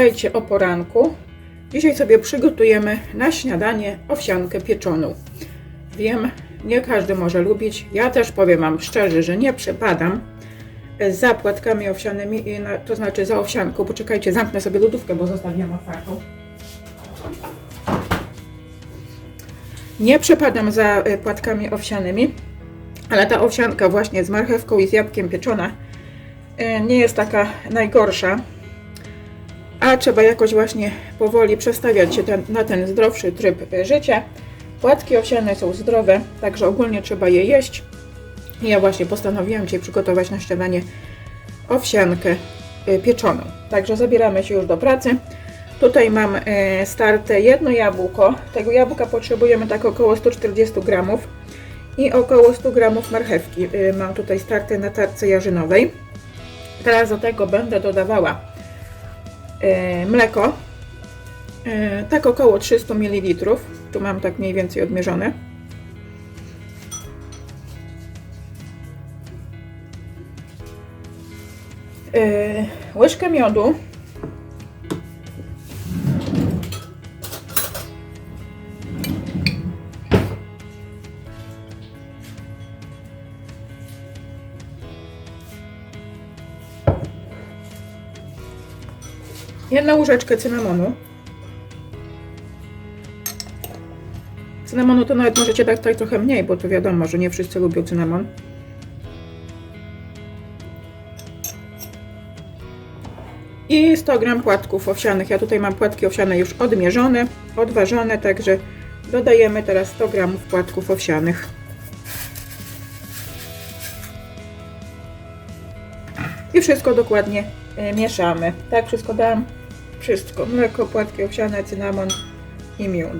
Witajcie o poranku. Dzisiaj sobie przygotujemy na śniadanie owsiankę pieczoną. Wiem, nie każdy może lubić. Ja też powiem Wam szczerze, że nie przepadam za płatkami owsianymi, to znaczy za owsianką. Poczekajcie, zamknę sobie lodówkę, bo zostawiłam otwartą. Nie przepadam za e, płatkami owsianymi, ale ta owsianka właśnie z marchewką i z jabłkiem pieczona e, nie jest taka najgorsza a trzeba jakoś właśnie powoli przestawiać się ten, na ten zdrowszy tryb e, życia. Płatki owsiane są zdrowe, także ogólnie trzeba je jeść. Ja właśnie postanowiłam dzisiaj przygotować na śniadanie owsiankę e, pieczoną. Także zabieramy się już do pracy. Tutaj mam e, starte jedno jabłko. Tego jabłka potrzebujemy tak około 140 gramów i około 100 gramów marchewki. Mam tutaj starte na tarce jarzynowej. Teraz do tego będę dodawała mleko. E, tak około 300 ml. Tu mam tak mniej więcej odmierzone. E, łyżkę miodu. Jedną łyżeczkę cynamonu. Cynamonu to nawet możecie dać tutaj trochę mniej, bo to wiadomo, że nie wszyscy lubią cynamon. I 100 gram płatków owsianych. Ja tutaj mam płatki owsiane już odmierzone, odważone, także dodajemy teraz 100 gramów płatków owsianych. I wszystko dokładnie e, mieszamy. Tak, wszystko dam. Wszystko. Mleko, płatki owsiane, cynamon i miód.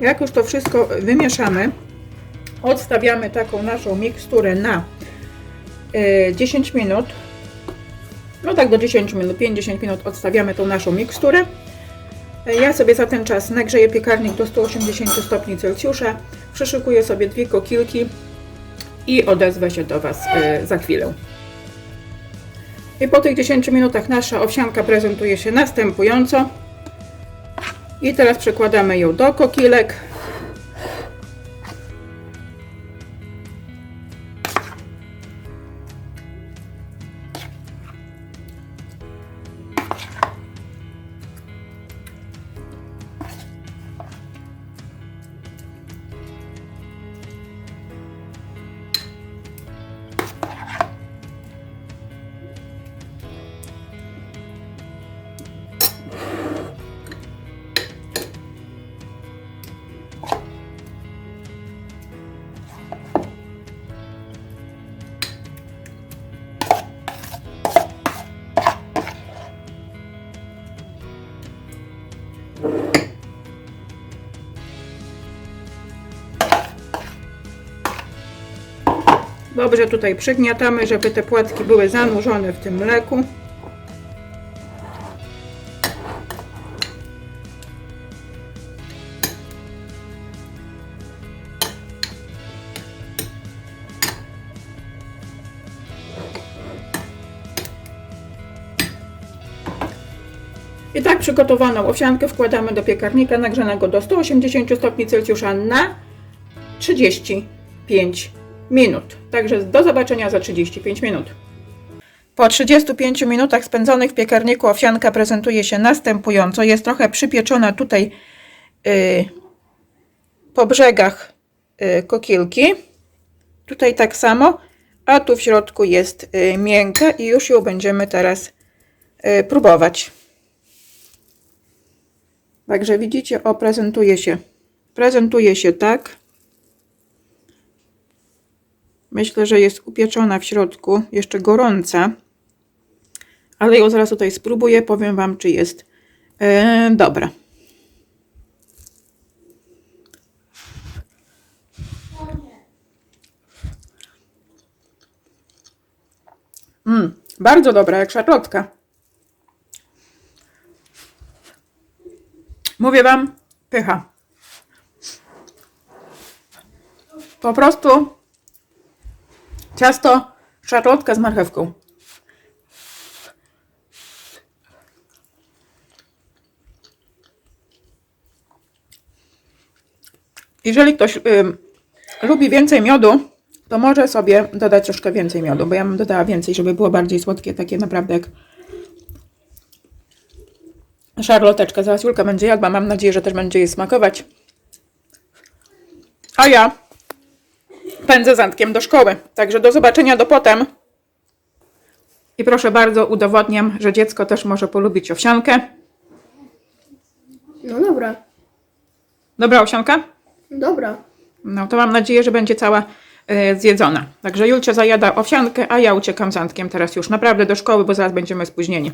Jak już to wszystko wymieszamy, odstawiamy taką naszą miksturę na y, 10 minut. No tak do 10 minut, 50 minut odstawiamy tą naszą miksturę. Y, Ja sobie za ten czas nagrzeję piekarnik do 180 stopni Celsjusza, przyszykuję sobie dwie kokilki i odezwę się do Was y, za chwilę. I po tych 10 minutach nasza owsianka prezentuje się następująco. I teraz przekładamy ją do kokilek. Dobrze tutaj przygniatamy, żeby te płatki były zanurzone w tym mleku. I tak przygotowaną owsiankę wkładamy do piekarnika nagrzanego do 180 stopni Celsjusza na 35 minut. Także do zobaczenia za 35 minut. Po 35 minutach spędzonych w piekarniku owsianka prezentuje się następująco. Jest trochę przypieczona tutaj y, po brzegach y, kokilki. Tutaj tak samo, a tu w środku jest y, miękka i już ją będziemy teraz e, próbować. Także widzicie, o prezentuje się. Prezentuje się tak. Myślę, że jest upieczona w środku, jeszcze gorąca. Ale ją zaraz tutaj spróbuję, powiem Wam, czy jest e, dobra. Mm, bardzo dobra, jak szarlotka. Mówię Wam, pycha. Po prostu ciasto szarlotka z marchewką. Jeżeli ktoś ym, lubi więcej miodu, to może sobie dodać troszkę więcej miodu, bo ja bym dodała więcej, żeby było bardziej słodkie, takie naprawdę jak szarloteczka. Zaraz Julka będzie jadła, mam nadzieję, że też będzie jej smakować. A ja pędzę z Antkiem do szkoły, także do zobaczenia do potem. I proszę bardzo, udowodniam, że dziecko też może polubić owsiankę. No dobra, Dobra owsianka? dobra. No to mam nadzieję, że będzie cała e, zjedzona. Także Julcia zajada owsiankę, a ja uciekam z Antkiem teraz już naprawdę do szkoły, bo zaraz będziemy spóźnieni.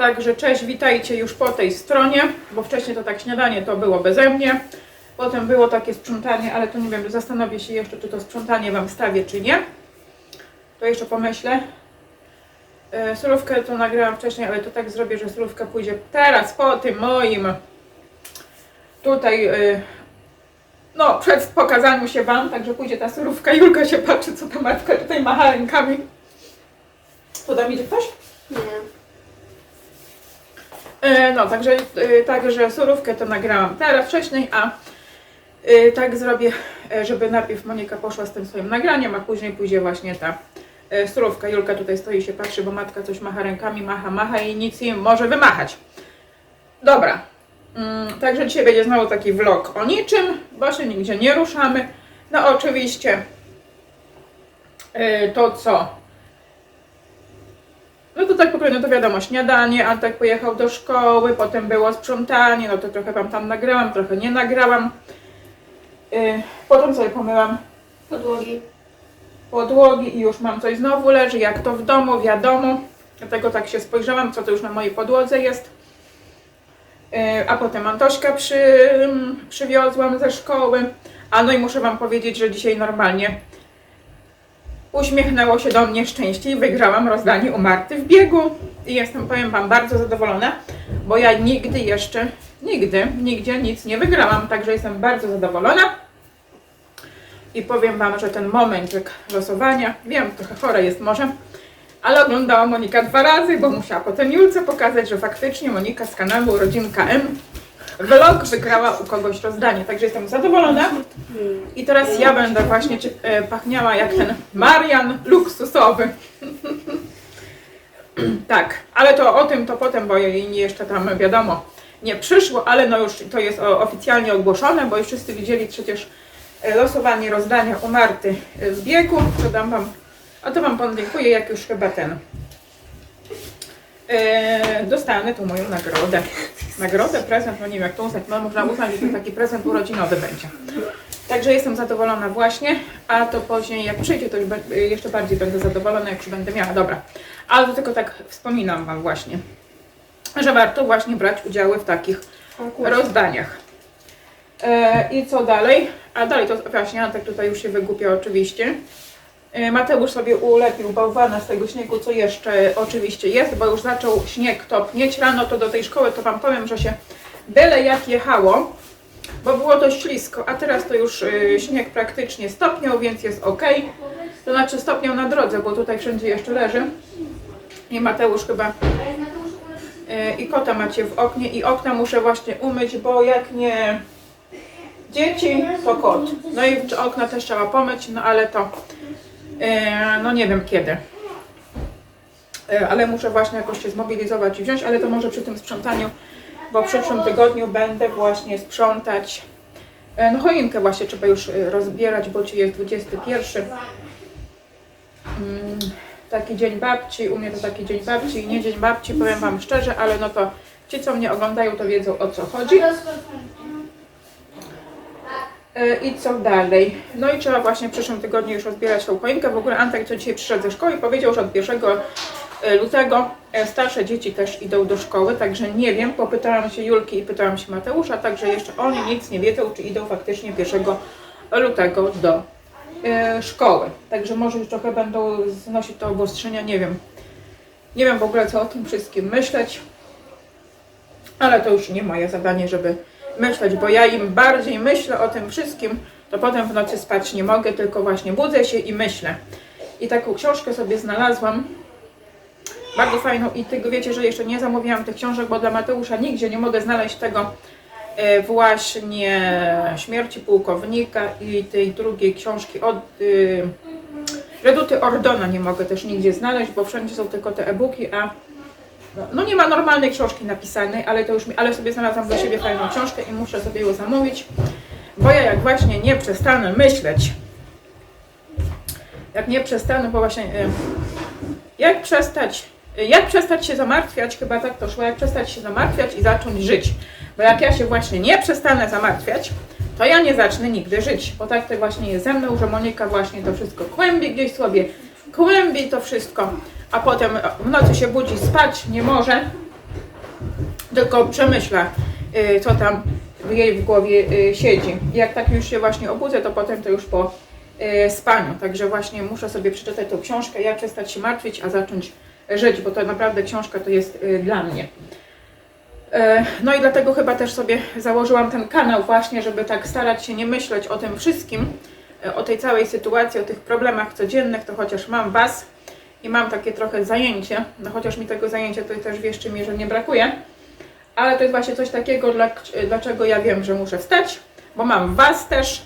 Także cześć, witajcie już po tej stronie, bo wcześniej to tak śniadanie to było beze mnie. Potem było takie sprzątanie, ale to nie wiem, zastanowię się jeszcze, czy to sprzątanie Wam wstawię, czy nie. To jeszcze pomyślę. E, Surówkę to nagrałam wcześniej, ale to tak zrobię, że surówka pójdzie teraz po tym moim tutaj, e, no przed pokazaniu się Wam, także pójdzie ta surówka. Julka się patrzy, co ta matka tutaj macha rękami. Poda mi ktoś? E, No, także, e, także surówkę to nagrałam teraz wcześniej, a e, tak zrobię, żeby najpierw Monika poszła z tym swoim nagraniem, a później pójdzie właśnie ta surówka. Julka tutaj stoi się patrzy, bo matka coś macha rękami, macha, macha i nic nie może wymachać. Dobra, mm, także dzisiaj będzie znowu taki vlog o niczym, bo się nigdzie nie ruszamy. No oczywiście to co no to tak po prostu, no to wiadomo, śniadanie, Antek pojechał do szkoły, potem było sprzątanie, no to trochę Wam tam nagrałam, trochę nie nagrałam. Yy, potem sobie pomyłam Podłogi. podłogi i już mam coś znowu leży, jak to w domu, wiadomo. Dlatego tak się spojrzałam, co to już na mojej podłodze jest. Yy, a potem Antośka przy, przywiozłam ze szkoły. A no i muszę Wam powiedzieć, że dzisiaj normalnie uśmiechnęło się do mnie szczęście i wygrałam rozdanie u Marty w biegu. I jestem, powiem Wam, bardzo zadowolona, bo ja nigdy jeszcze, nigdy, nigdzie nic nie wygrałam, także jestem bardzo zadowolona. I powiem Wam, że ten momencik losowania, wiem, trochę chore jest może, ale oglądała Monika dwa razy, bo musiała potem Julce pokazać, że faktycznie Monika z kanału Rodzinka M vlog wygrała u kogoś rozdanie, także jestem zadowolona. I teraz ja będę właśnie czy, e, pachniała jak ten Marian luksusowy. tak, ale to o tym to potem, bo jej jeszcze tam wiadomo nie przyszło, ale no już to jest oficjalnie ogłoszone, bo już wszyscy widzieli przecież e, losowanie rozdania u Marty w biegu. To dam wam, a to wam podziękuję, jak już chyba ten e, dostanę tą moją nagrodę. Nagrodę, prezent, no nie wiem jak to uznać, no można uznać, że to taki prezent urodzinowy będzie. Także jestem zadowolona właśnie, a to później jak przyjdzie, to już jeszcze bardziej będę zadowolona, jak już będę miała. Dobra. Ale to tylko tak wspominam Wam właśnie, że warto właśnie brać udziały w takich rozdaniach. E, I co dalej? A dalej to właśnie Antek tutaj już się wygłupia oczywiście. E, Mateusz sobie ulepił bałwana z tego śniegu, co jeszcze oczywiście jest, bo już zaczął śnieg topnieć. Rano to do tej szkoły to Wam powiem, że się byle jak jechało, bo było dość ślisko, a teraz to już y, śnieg praktycznie stopniał, więc jest ok. To znaczy stopniał na drodze, bo tutaj wszędzie jeszcze leży. I Mateusz chyba y, i kota macie w oknie i okna muszę właśnie umyć, bo jak nie dzieci, to kot. No i okna też trzeba pomyć, no ale to no nie wiem kiedy. Y, Ale muszę właśnie jakoś się zmobilizować i wziąć, ale to może przy tym sprzątaniu, bo w przyszłym tygodniu będę właśnie sprzątać. e, No choinkę właśnie trzeba już rozbierać, bo ci jest 21. Mm, Taki dzień babci, u mnie to taki dzień babci i nie dzień babci, powiem Wam szczerze, ale no to ci, co mnie oglądają, to wiedzą o co chodzi. E, I co dalej? No i trzeba właśnie w przyszłym tygodniu już rozbierać tą choinkę. W ogóle Antek, co dzisiaj przyszedł ze szkoły, powiedział, że od 1 e, lutego e, starsze dzieci też idą do szkoły, także nie wiem. Popytałam się Julki i pytałam się Mateusza, także jeszcze oni nic nie wiedzą, czy idą faktycznie 1 lutego do szkoły. Także może już trochę będą znosić te obostrzenia, nie wiem. Nie wiem w ogóle, co o tym wszystkim myśleć. Ale to już nie moje zadanie, żeby myśleć, bo ja im bardziej myślę o tym wszystkim, to potem w nocy spać nie mogę, tylko właśnie budzę się i myślę. I taką książkę sobie znalazłam, bardzo fajną i tego wiecie, że jeszcze nie zamówiłam tych książek, bo dla Mateusza nigdzie nie mogę znaleźć tego e, właśnie Śmierci Pułkownika i tej drugiej książki od y, Reduty Ordona nie mogę też nigdzie znaleźć, bo wszędzie są tylko te e-booki, a no, nie ma normalnej książki napisanej, ale to już mi, ale sobie znalazłam dla siebie fajną książkę i muszę sobie ją zamówić, bo ja jak właśnie nie przestanę myśleć, jak nie przestanę, bo właśnie jak przestać, jak przestać się zamartwiać, chyba tak to szło, jak przestać się zamartwiać i zacząć żyć, bo jak ja się właśnie nie przestanę zamartwiać, to ja nie zacznę nigdy żyć, bo tak to właśnie jest ze mną, że Monika właśnie to wszystko kłębi gdzieś sobie, kłębi to wszystko, a potem w nocy się budzi, spać nie może, tylko przemyśla, y, co tam w jej w głowie y, siedzi. Jak tak już się właśnie obudzę, to potem to już po y, spaniu. Także właśnie muszę sobie przeczytać tą książkę, jak przestać się martwić, a zacząć żyć, bo to naprawdę książka to jest dla mnie. E, No i dlatego chyba też sobie założyłam ten kanał właśnie, żeby tak starać się nie myśleć o tym wszystkim, e, o tej całej sytuacji, o tych problemach codziennych, to chociaż mam Was i mam takie trochę zajęcie, no chociaż mi tego zajęcia to też w jeszcze mierze nie brakuje, ale to jest właśnie coś takiego, dla, dlaczego ja wiem, że muszę wstać, bo mam Was też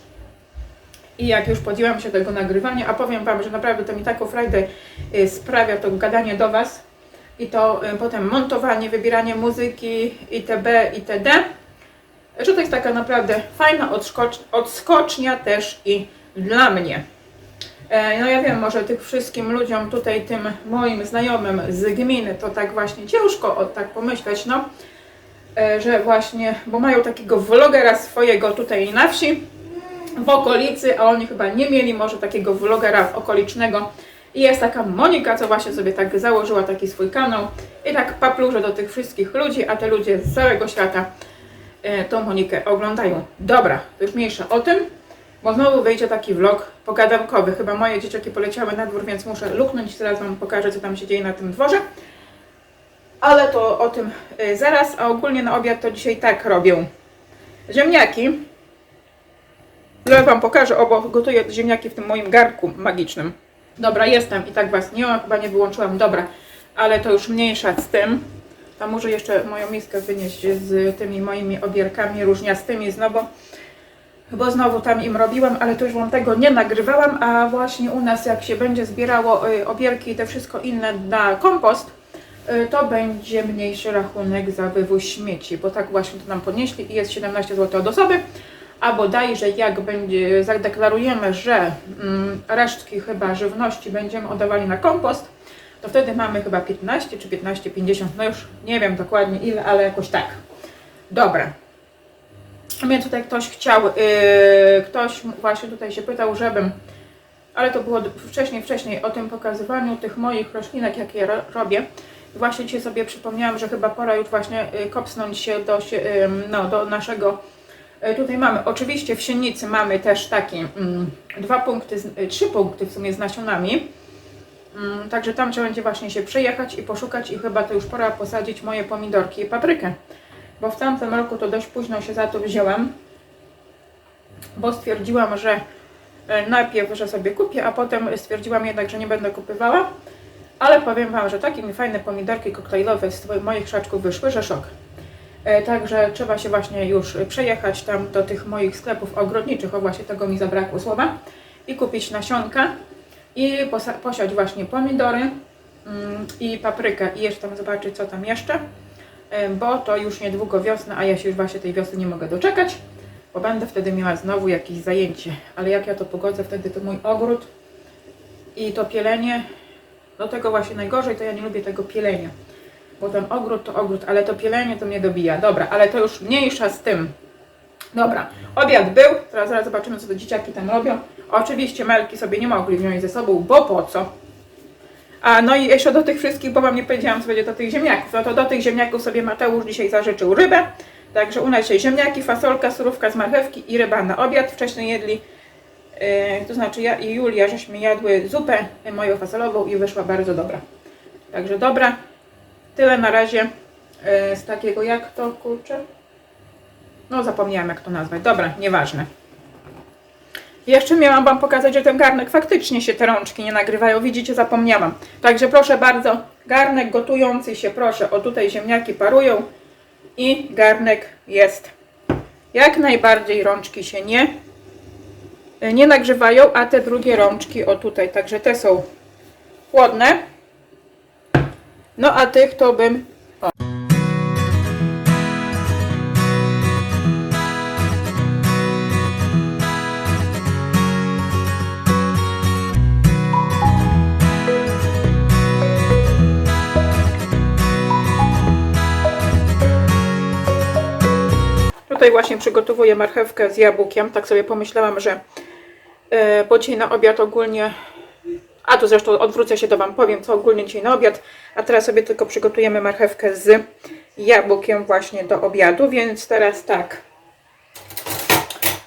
i jak już podjęłam się tego nagrywania, a powiem Wam, że naprawdę to mi taką frajdę y, sprawia to gadanie do Was i to y, potem montowanie, wybieranie muzyki itb. itd. Że to jest taka naprawdę fajna odskocz, odskocznia też i dla mnie. E, No ja wiem, może tych wszystkim ludziom tutaj, tym moim znajomym z gminy, to tak właśnie ciężko o, tak pomyśleć, no, e, że właśnie, bo mają takiego vlogera swojego tutaj na wsi, w okolicy, a oni chyba nie mieli może takiego vlogera okolicznego. I jest taka Monika, co właśnie sobie tak założyła taki swój kanał i tak papluże do tych wszystkich ludzi, a te ludzie z całego świata e, tą Monikę oglądają. Dobra, już mniejsza o tym, bo znowu wyjdzie taki vlog pogadankowy. Chyba moje dzieciaki poleciały na dwór, więc muszę luknąć. Zaraz Wam pokażę, co tam się dzieje na tym dworze. Ale to o tym y, zaraz, a ogólnie na obiad to dzisiaj tak robię. Ziemniaki. Zaraz Wam pokażę, bo gotuję ziemniaki w tym moim garnku magicznym. Dobra, jestem i tak Was nie ma, chyba nie wyłączyłam. Dobra, ale to już mniejsza z tym. Tam muszę jeszcze moją miskę wynieść z tymi moimi obierkami różniastymi znowu bo znowu tam im robiłam, ale to już Wam tego nie nagrywałam, a właśnie u nas jak się będzie zbierało y, obierki i te wszystko inne na kompost, y, to będzie mniejszy rachunek za wywóz śmieci, bo tak właśnie to nam podnieśli i jest 17 zł od osoby, a bodajże jak będzie, zadeklarujemy, że mm, resztki chyba żywności będziemy oddawali na kompost, to wtedy mamy chyba 15 czy 15,50, no już nie wiem dokładnie ile, ale jakoś tak. Dobra, mnie tutaj ktoś chciał, yy, ktoś właśnie tutaj się pytał, żebym ale to było wcześniej, wcześniej o tym pokazywaniu tych moich roślinek, jakie ro robię. Właśnie dzisiaj sobie przypomniałam, że chyba pora już właśnie y, kopsnąć się do, ym, no, do naszego. y, Tutaj mamy, oczywiście w siennicy mamy też takie mm, dwa punkty, y, trzy punkty w sumie z nasionami. Mm, Także tam trzeba będzie właśnie się przejechać i poszukać i chyba to już pora posadzić moje pomidorki i paprykę. Bo w tamtym roku to dość późno się za to wzięłam, bo stwierdziłam, że e, najpierw, że sobie kupię, a potem stwierdziłam jednak, że nie będę kupywała. Ale powiem Wam, że takie mi fajne pomidorki koktajlowe z moich krzaczków wyszły, że szok. E, Także trzeba się właśnie już przejechać tam do tych moich sklepów ogrodniczych, o właśnie tego mi zabrakło słowa, i kupić nasionka i posiać właśnie pomidory mm, i paprykę i jeszcze tam zobaczyć co tam jeszcze, bo to już niedługo wiosna, a ja się już właśnie tej wiosny nie mogę doczekać, bo będę wtedy miała znowu jakieś zajęcie, ale jak ja to pogodzę, wtedy to mój ogród i to pielenie, do tego właśnie najgorzej, to ja nie lubię tego pielenia, bo ten ogród to ogród, ale to pielenie to mnie dobija, dobra, ale to już mniejsza z tym, Dobra, obiad był, teraz zaraz zobaczymy co te dzieciaki tam robią. Oczywiście Melki sobie nie mogli wziąć ze sobą, bo po co? A no i jeszcze do tych wszystkich, bo wam nie powiedziałam co będzie do tych ziemniaków, no to do tych ziemniaków sobie Mateusz dzisiaj zażyczył rybę. Także u nas dzisiaj ziemniaki, fasolka, surówka z marchewki i ryba na obiad. Wcześniej jedli, yy, to znaczy ja i Julia, żeśmy jadły zupę moją fasolową i wyszła bardzo dobra. Także dobra, tyle na razie yy, z takiego jak to kurczę. No zapomniałam jak to nazwać. Dobra, nieważne. Jeszcze miałam Wam pokazać, że ten garnek faktycznie się te rączki nie nagrywają. Widzicie, zapomniałam. Także proszę bardzo, garnek gotujący się, proszę. O tutaj ziemniaki parują i garnek jest. Jak najbardziej rączki się nie, nie nagrzewają, a te drugie rączki, o tutaj, także te są chłodne. No a tych to bym Tutaj właśnie przygotowuję marchewkę z jabłkiem. Tak sobie pomyślałam, że e, bo dzisiaj na obiad ogólnie. A to zresztą odwrócę się, to Wam powiem, co ogólnie dzisiaj na obiad. A teraz sobie tylko przygotujemy marchewkę z jabłkiem właśnie do obiadu. Więc teraz tak.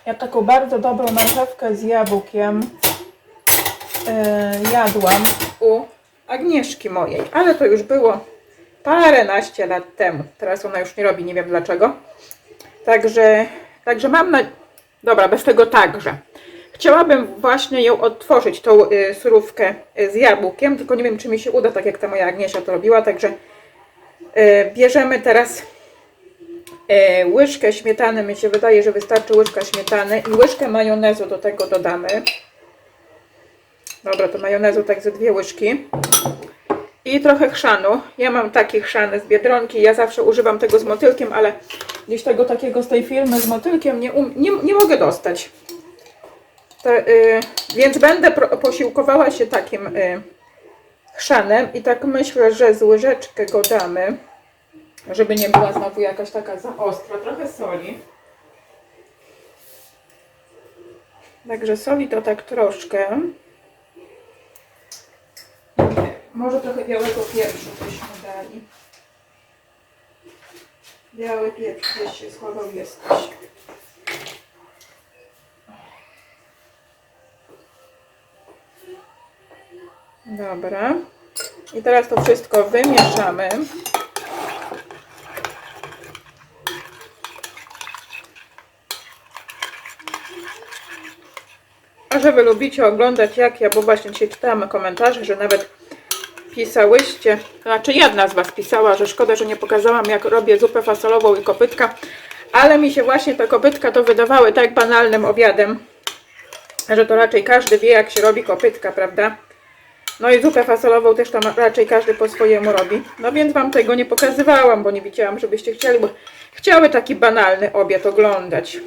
Ja taką bardzo dobrą marchewkę z jabłkiem e, jadłam u Agnieszki mojej, ale to już było paręnaście lat temu. Teraz ona już nie robi, nie wiem dlaczego. Także, także mam na... Dobra, bez tego także. Chciałabym właśnie ją odtworzyć, tą y, surówkę y, z jabłkiem, tylko nie wiem, czy mi się uda, tak jak ta moja Agniesia to robiła, także y, bierzemy teraz y, łyżkę śmietany, mi się wydaje, że wystarczy łyżka śmietany i łyżkę majonezu do tego dodamy. Dobra, to majonezu tak ze dwie łyżki. I trochę chrzanu. Ja mam taki chrzan z Biedronki. Ja zawsze używam tego z motylkiem, ale gdzieś tego takiego z tej firmy z motylkiem nie, um, nie, nie mogę dostać. Te, y, więc będę pro, posiłkowała się takim y, chrzanem i tak myślę, że z łyżeczkę go damy, żeby nie była znowu jakaś taka za ostra. Trochę soli. Także soli to tak troszkę. Może trochę białego pieprzu byśmy dali. Biały pieprz gdzieś się jesteś. Dobra. I teraz to wszystko wymieszamy. A że wy lubicie oglądać jak ja, bo właśnie dzisiaj czytałam komentarze, że nawet pisałyście, znaczy jedna z Was pisała, że szkoda, że nie pokazałam jak robię zupę fasolową i kopytka, ale mi się właśnie te kopytka to wydawały tak banalnym obiadem, że to raczej każdy wie jak się robi kopytka, prawda? No i zupę fasolową też tam raczej każdy po swojemu robi. No więc Wam tego nie pokazywałam, bo nie widziałam, żebyście chcieli, bo chciały taki banalny obiad oglądać.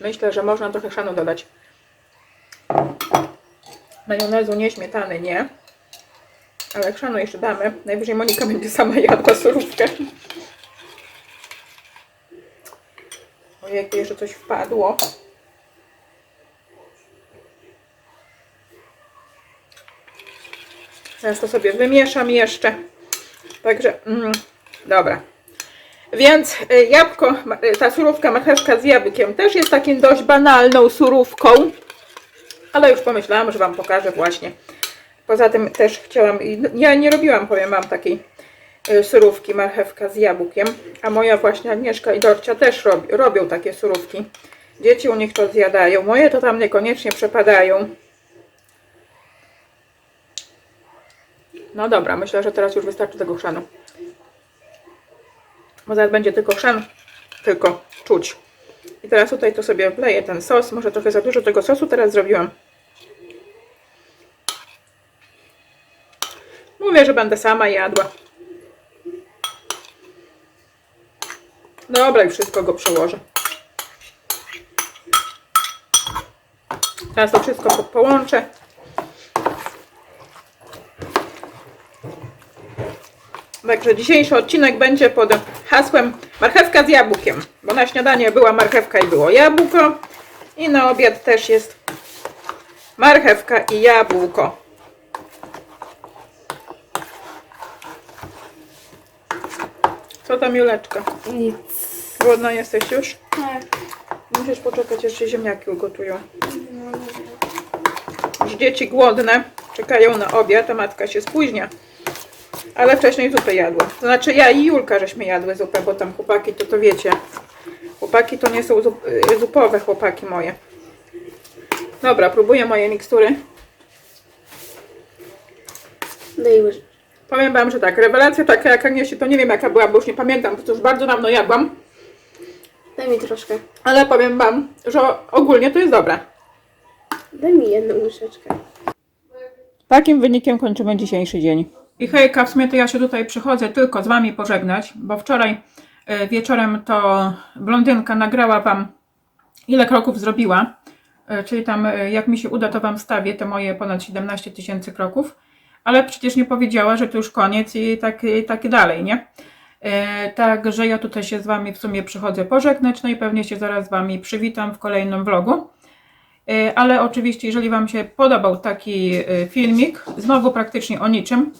Myślę, że można trochę szanu dodać majonezu, nie śmietany, nie. Ale chrzanu jeszcze damy. Najwyżej Monika będzie sama jadła surówkę. Ojej, jeszcze coś wpadło. Teraz to sobie wymieszam jeszcze. Także, mm, dobra. Więc y, jabłko, y, ta surówka marchewka z jabłkiem też jest takim dość banalną surówką. Ale już pomyślałam, że Wam pokażę właśnie. Poza tym też chciałam, ja nie robiłam, powiem Wam, takiej y, surówki marchewka z jabłkiem. A moja właśnie Agnieszka i Dorcia też robi, robią takie surówki. Dzieci u nich to zjadają. Moje to tam niekoniecznie przepadają. No dobra, myślę, że teraz już wystarczy tego chrzanu. Bo zaraz będzie tylko chrzan, tylko czuć. I teraz tutaj to sobie wleję ten sos. Może trochę za dużo tego sosu teraz zrobiłam. Mówię, że będę sama jadła. Dobra, i wszystko go przełożę. Teraz to wszystko po- połączę. Także dzisiejszy odcinek będzie pod hasłem marchewka z jabłkiem, bo na śniadanie była marchewka i było jabłko i na obiad też jest marchewka i jabłko. Co tam Juleczka? Nic. Głodna jesteś już? Tak. Musisz poczekać, aż się ziemniaki ugotują. Już dzieci głodne, czekają na obiad, a matka się spóźnia. Ale wcześniej zupę jadła. To znaczy ja i Julka żeśmy jadły zupę, bo tam chłopaki to to wiecie. Chłopaki to nie są zup, y, zupowe chłopaki moje. Dobra, próbuję moje mikstury. Daj łyżkę. Powiem wam, że tak, rewelacja taka jak Agnieszki, to nie wiem jaka była, bo już nie pamiętam, bo to już bardzo dawno jadłam. Daj mi troszkę. Ale powiem wam, że ogólnie to jest dobre. Daj mi jedną łyżeczkę. Takim wynikiem kończymy dzisiejszy dzień. I hejka, w sumie to ja się tutaj przychodzę tylko z Wami pożegnać, bo wczoraj e, wieczorem to blondynka nagrała Wam ile kroków zrobiła, E, czyli tam e, jak mi się uda to Wam wstawię te moje ponad 17 tysięcy kroków, ale przecież nie powiedziała, że to już koniec i tak, i tak dalej, nie? Także ja tutaj się z Wami w sumie przychodzę pożegnać, no i pewnie się zaraz z Wami przywitam w kolejnym vlogu. Ale oczywiście, jeżeli Wam się podobał taki filmik, znowu praktycznie o niczym,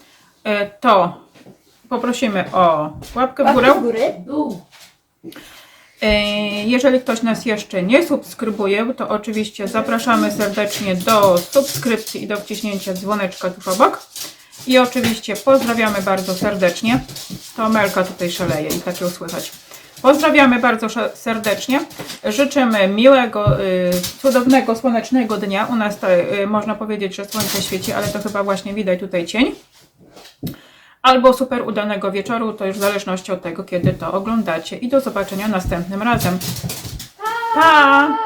to poprosimy o łapkę w górę. E, Jeżeli ktoś nas jeszcze nie subskrybuje, to oczywiście zapraszamy serdecznie do subskrypcji i do wciśnięcia dzwoneczka tu obok. I oczywiście pozdrawiamy bardzo serdecznie. To Melka tutaj szaleje i tak ją słychać. Pozdrawiamy bardzo serdecznie. Życzymy miłego, y, cudownego, słonecznego dnia. U nas to, y, można powiedzieć, że słońce świeci, ale to chyba właśnie widać tutaj cień. Albo super udanego wieczoru, to już w zależności od tego, kiedy to oglądacie. I do zobaczenia następnym razem. Pa!